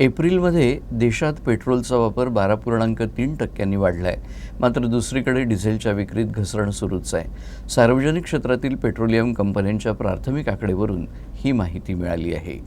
एप्रिलमध्ये देशात पेट्रोलचा वापर बारा पूर्णांक तीन टक्क्यांनी वाढला आहे मात्र दुसरीकडे डिझेलच्या विक्रीत घसरण सुरूच आहे. सार्वजनिक क्षेत्रातील पेट्रोलियम कंपन्यांच्या प्राथमिक आकडेवरून ही माहिती मिळाली आहे.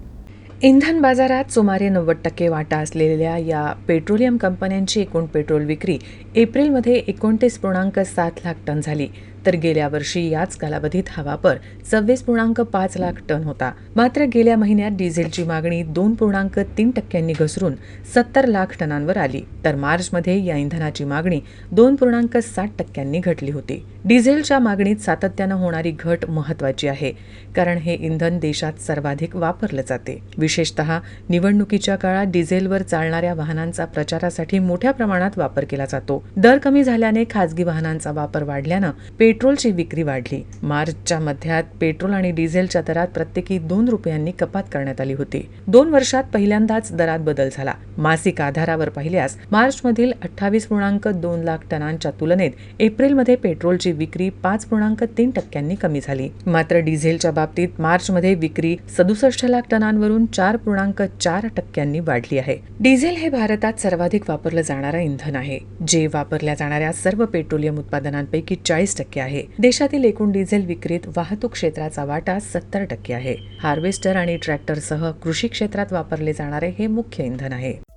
इंधन बाजारात सुमारे नव्वद टक्के वाटा असलेल्या या पेट्रोलियम कंपन्यांची एकूण पेट्रोल विक्री एप्रिलमध्ये एकोणतीस पूर्णांक सात लाख टन झाली. तर गेल्या वर्षी याच कालावधीत हा वापर सव्वीस पूर्णांक पाच लाख टन होता. मात्र गेल्या महिन्यात डिझेलची मागणी दोन पूर्णांक तीन टक्क्यांनी घसरून सत्तर लाख टनांवर आली. तर मार्चमध्ये या इंधनाची मागणी दोन पूर्णांक साठ टक्क्यांनी घटली होती. डिझेलच्या मागणीत सातत्यानं होणारी घट महत्वाची आहे कारण हे इंधन देशात सर्वाधिक वापरलं जाते. विशेषतः निवडणुकीच्या काळात डिझेलवर चालणाऱ्या वाहनांचा प्रचारासाठी मोठ्या प्रमाणात वापर केला जातो. दर कमी झाल्याने खासगी वाहनांचा वापर वाढल्यानं पेट्रोलची विक्री वाढली. मार्चच्या मध्यात पेट्रोल आणि डिझेलच्या दरात प्रत्येकी दोन रुपयांनी कपात करण्यात आली होती. दोन वर्षात पहिल्यांदाच दरात बदल झाला. मासिक आधारावर पाहिल्यास मार्चमधील अठ्ठावीस पूर्णांक दोन लाख टनांच्या तुलनेत एप्रिलमध्ये पेट्रोलची विक्री पाच पूर्णांक तीन टक्क्यांनी कमी झाली. मात्र डिझेलच्या बाबतीत मार्चमध्ये विक्री सदुसष्ट लाख टनांवरून चार पूर्णांक चार टक्क्यांनी वाढली आहे. डिझेल हे भारतात सर्वाधिक वापरलं जाणारं इंधन आहे. जे वापरल्या जाणाऱ्या सर्व पेट्रोलियम उत्पादनांपैकी चाळीस टक्के आहे. देशातील एकूण डिझेल विक्रीत वाहतूक क्षेत्राचा वाटा सत्तर टक्के आहे. हार्वेस्टर आणि ट्रॅक्टरसह कृषी क्षेत्रात वापरले जाणारे हे मुख्य इंधन आहे.